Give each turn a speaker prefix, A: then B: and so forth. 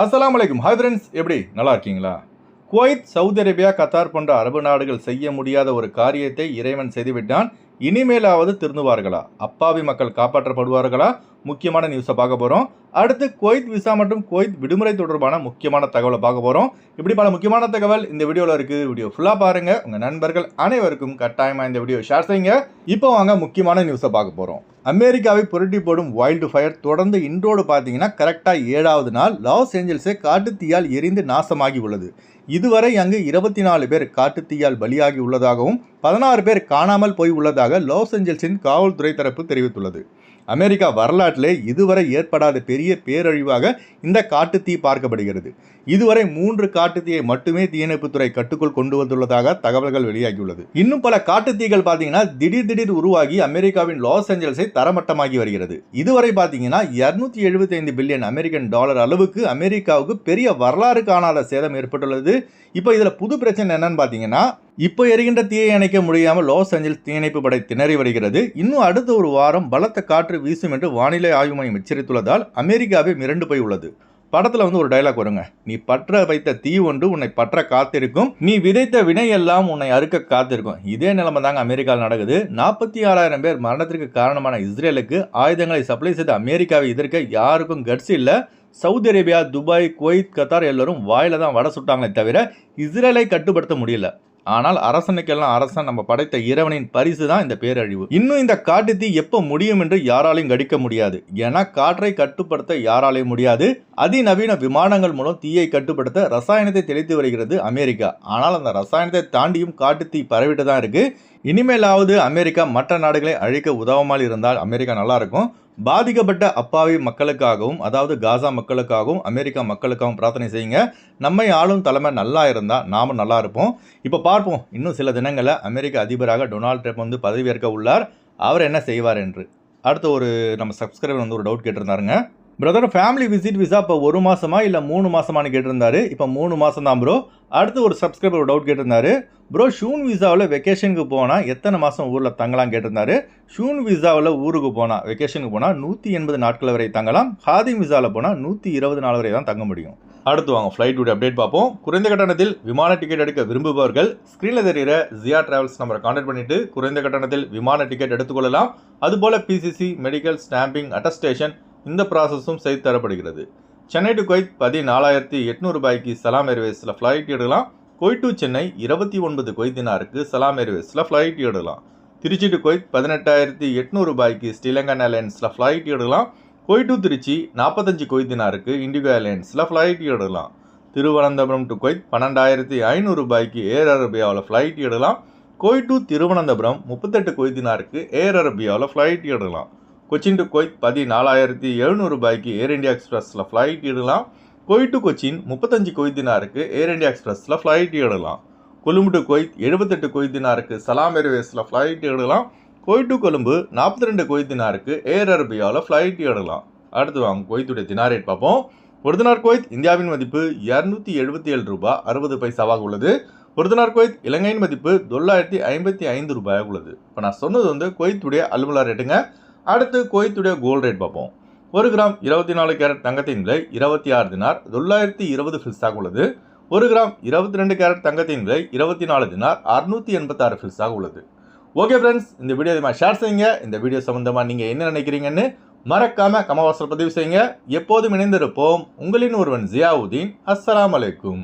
A: அஸ்லாம் வலைக்கும் hi friends எப்படி? நல்லா இருக்கீங்களா? குவைத் சவுதி அரேபியா கத்தார் போன்ற அரபு நாடுகள் செய்ய முடியாத ஒரு காரியத்தை இறைவன் செய்துவிட்டான். இனிமேலாவது திருந்துவார்களா? அப்பாவி மக்கள் காப்பாற்றப்படுவார்களா? முக்கியமான நியூஸை பார்க்க போகிறோம் அடுத்து குவைத் விசா மற்றும் குவைத் விடுமுறை தொடர்பான முக்கியமான தகவலை பார்க்க போகிறோம் இப்படி பல முக்கியமான தகவல் இந்த வீடியோவில் இருக்குது வீடியோ ஃபுல்லாக பாருங்கள் உங்கள் நண்பர்கள் அனைவருக்கும் கட்டாயமாக இந்த வீடியோ ஷேர் செய்யுங்க. இப்போ வாங்க முக்கியமான நியூஸை பார்க்க போகிறோம் அமெரிக்காவை புரட்டி போடும் வைல்டு ஃபயர் தொடர்ந்து இன்றோடு பார்த்தீங்கன்னா கரெக்டாக ஏழாவது நாள் லாஸ் ஏஞ்சல்ஸே காட்டுத்தீயால் எரிந்து நாசமாகி உள்ளது. இதுவரை அங்கு இருபத்தி நாலு பேர் காட்டுத்தீயால் பலியாகி உள்ளதாகவும் பதினாறு பேர் காணாமல் போய் உள்ளதாக லாஸ் ஏஞ்சல்ஸின் காவல்துறை தரப்பு தெரிவித்துள்ளது. அமெரிக்கா வரலாற்றிலே இதுவரை ஏற்படாத பெரிய பேரழிவாக இந்த காட்டுத்தீ பார்க்கப்படுகிறது. இதுவரை மூன்று காட்டுத்தீயை மட்டுமே தீயணைப்புத்துறை கட்டுக்குள் கொண்டு வந்துள்ளதாக தகவல்கள் வெளியாகியுள்ளது. இன்னும் பல காட்டுத்தீகள் பார்த்தீங்கன்னா திடீர் திடீர் உருவாகி அமெரிக்காவின் லாஸ் ஏஞ்சல்ஸை தரமட்டமாகி வருகிறது. இதுவரை பார்த்தீங்கன்னா இருநூத்தி எழுபத்தைந்து பில்லியன் அமெரிக்கன் டாலர் அளவுக்கு அமெரிக்காவுக்கு பெரிய வரலாறு காணாத சேதம் ஏற்பட்டுள்ளது. இப்போ இதில் புது பிரச்சனை என்னன்னு பார்த்தீங்கன்னா இப்போ எரிகின்ற தீயை அணைக்க முடியாமல் லாஸ் ஏஞ்சல்ஸ் தீயணைப்பு படை திணறி வருகிறது. இன்னும் அடுத்த ஒரு வாரம் பலத்த காற்று வீசும் என்று வானிலை ஆய்வு மையம் எச்சரித்துள்ளதால் அமெரிக்காவே மிரண்டு போய் உள்ளது. படத்துல வந்து ஒரு டைலாக் வருங்க. நீ பற்ற வைத்த தீ ஒன்று உன்னை பற்ற காத்திருக்கும். நீ விதைத்த வினை எல்லாம் உன்னை அறுக்க காத்திருக்கும். இதே நிலைமை தாங்க அமெரிக்காவில் நடக்குது. நாற்பத்தி ஆறாயிரம் பேர் மரணத்திற்கு காரணமான இஸ்ரேலுக்கு ஆயுதங்களை சப்ளை செய்த அமெரிக்காவை எதிர்க்க யாருக்கும் கட்ஸ் இல்லை. Saudi Arabia Dubai Kuwait Qatar எல்லோரும் வாயில தான் வடை சுட்டாங்களே தவிர இஸ்ரேலை கட்டுப்படுத்த முடியல. ஆனால் அரசனுக்கெல்லாம் அரசன் நம்ம படைத்த இறைவனின் பரிசு தான் இந்த பேரழிவு. இன்னும் இந்த காட்டு தீ எப்போ முடியும் என்று யாராலையும் கடிக்க முடியாது. ஏன்னா காற்றை கட்டுப்படுத்த யாராலையும் முடியாது. அதிநவீன விமானங்கள் மூலம் தீயை கட்டுப்படுத்த ரசாயனத்தை தெளித்து வருகிறது அமெரிக்கா. ஆனால் அந்த ரசாயனத்தை தாண்டியும் காட்டு தீ பரவிட்டு தான் இருக்கு. இனிமேலாவது அமெரிக்கா மற்ற நாடுகளை அழிக்க உதவாமல் இருந்தால் அமெரிக்கா நல்லா இருக்கும். பாதிக்கப்பட்ட அப்பாவி மக்களுக்காகவும் அதாவது காசா மக்களுக்காகவும் அமெரிக்கா மக்களுக்காகவும் பிரார்த்தனை செய்யுங்க. நம்மை ஆளும் தலைமை நல்லா இருந்தால் நாமும் நல்லா இருப்போம். இப்போ பார்ப்போம். இன்னும் சில தினங்களில் அமெரிக்க அதிபராக டொனால்ட் ட்ரம்ப் வந்து பதவியேற்க உள்ளார். அவர் என்ன செய்வார் என்று. அடுத்த ஒரு நம்ம சப்ஸ்கிரைபர் வந்து ஒரு டவுட் கேட்டிருந்தாருங்க. பிரதர் ஃபேமிலி விசிட் விசா இப்போ ஒரு மாதமா இல்லை மூணு மாதமானு கேட்டிருந்தாரு. இப்போ மூணு மாதம் தான் ப்ரோ அடுத்து ஒரு சப்ஸ்கிரைபர் ஒரு டவுட் கேட்டிருந்தாரு. ப்ரோ ஷூன் விசாவில் வெக்கேஷனுக்கு போனால் எத்தனை மாதம் ஊரில் தங்கலாம் கேட்டிருந்தாரு. ஷூன் விசாவில் ஊருக்கு போனால் வெக்கேஷனுக்கு போனால் நூற்றி எண்பது நாட்கள் வரை தங்கலாம். ஹாதிம் விசாவில் போனால் நூற்றி இருபது நாள் வரை தான் தங்க முடியும். அடுத்து வாங்க ஃப்ளைட்டுடைய அப்டேட் பார்ப்போம். குறைந்த கட்டணத்தில் விமான டிக்கெட் எடுக்க விரும்புபவர்கள் ஸ்க்ரீனில் தெரிகிற ஜியா டிராவல்ஸ் நம்பரை கான்டாக்ட் பண்ணிட்டு குறைந்த கட்டணத்தில் விமான டிக்கெட் எடுத்துக்கொள்ளலாம் அதுபோல் பிசிசி மெடிக்கல் ஸ்டாம்பிங் அட்டஸ்டேஷன் இந்த ப்ராசஸும் செய்து தரப்படுகிறது. சென்னை டு குவைத் பதினாலாயிரத்தி எட்நூறு ரூபாய்க்கு சலாம் ஏர்வேஸில் ஃப்ளைட் எடுக்கலாம். குவைட் டு சென்னை இருபத்தி ஒன்பது கொய்தினாருக்கு சலாம் ஏர்வேஸில் ஃப்ளைட் எடுக்கலாம். திருச்சி டு குவைத் பதினெட்டாயிரத்தி எட்நூறு ரூபாய்க்கு ஸ்ரீலங்கன் ஏர்லைன்ஸில் ஃப்ளைட் எடுக்கலாம். குவைட் டு திருச்சி நாற்பத்தஞ்சு கொய்தினாருக்கு இண்டிகோ ஏர்லைன்ஸில் ஃப்ளைட் எடுக்கலாம். திருவனந்தபுரம் டு குவைத் பன்னெண்டாயிரத்தி ஐநூறு ரூபாய்க்கு ஏர் அரேபியாவில் ஃப்ளைட் எடுக்கலாம். குவைத் டு திருவனந்தபுரம் முப்பத்தெட்டு கொய்தினாருக்கு ஏர் அரேபியாவில் ஃப்ளைட் எடுக்கலாம். கொச்சின் டு கொய்த் பதினாலாயிரத்தி எழுநூறு ரூபாய்க்கு ஏர் இந்தியா எக்ஸ்பிரஸில் ஃப்ளைட் இடலாம் குவைத் டு கொச்சின் முப்பத்தஞ்சு கொய்தினாருக்கு ஏர் இந்தியா எக்ஸ்பிரஸில் ஃப்ளைட் இடலாம் கொழும்பு டு கொய்த் எழுபத்தெட்டு கொய்தினாருக்கு சலாம் ஏர்வேஸில் ஃப்ளைட் இடலாம் குவைத் டு கொழும்பு நாற்பத்தி ரெண்டு கொய்தினாருக்கு ஏர் அரேபியாவில் ஃப்ளைட் இடலாம் அடுத்து வாங்க கொய்த்துடைய தினார் ரேட் பார்ப்போம். ஒரு தினார் குவைத் இந்தியாவின் மதிப்பு இரநூத்தி எழுபத்தி ஏழு ரூபாய் அறுபது பைசாவாக உள்ளது. ஒரு தினார் குவைத் இலங்கையின் மதிப்பு தொள்ளாயிரத்தி ஐம்பத்தி ஐந்து ரூபாயாக உள்ளது. இப்போ நான் சொன்னது வந்து கொய்த்துடைய அலுவலா ரேட்டுங்க அடுத்து கோயத்துடைய கோல்ட் ரேட் பார்ப்போம். ஒரு கிராம் இருபத்தி நாலு கேரட் தங்கத்தின் விலை இருபத்தி ஆறு தினார் தொள்ளாயிரத்தி இருபது ஃபில்ஸாக உள்ளது. ஒரு கிராம் இருபத்தி ரெண்டு கேரட் தங்கத்தின் விலை இருபத்தி நாலு தினார் அறுநூத்தி எண்பத்தாறு ஃபில்ஸாக உள்ளது. ஓகே ஃப்ரெண்ட்ஸ் இந்த வீடியோ இதை ஷேர் செய்யுங்க. இந்த வீடியோ சம்மந்தமாக நீங்கள் என்ன நினைக்கிறீங்கன்னு மறக்காம கமவாசல் பதிவு செய்யுங்க. எப்போதும் இணைந்திருப்போம். உங்களின் ஒருவன் ஜியாவுதீன். அஸ்ஸலாம் அலைக்கும்.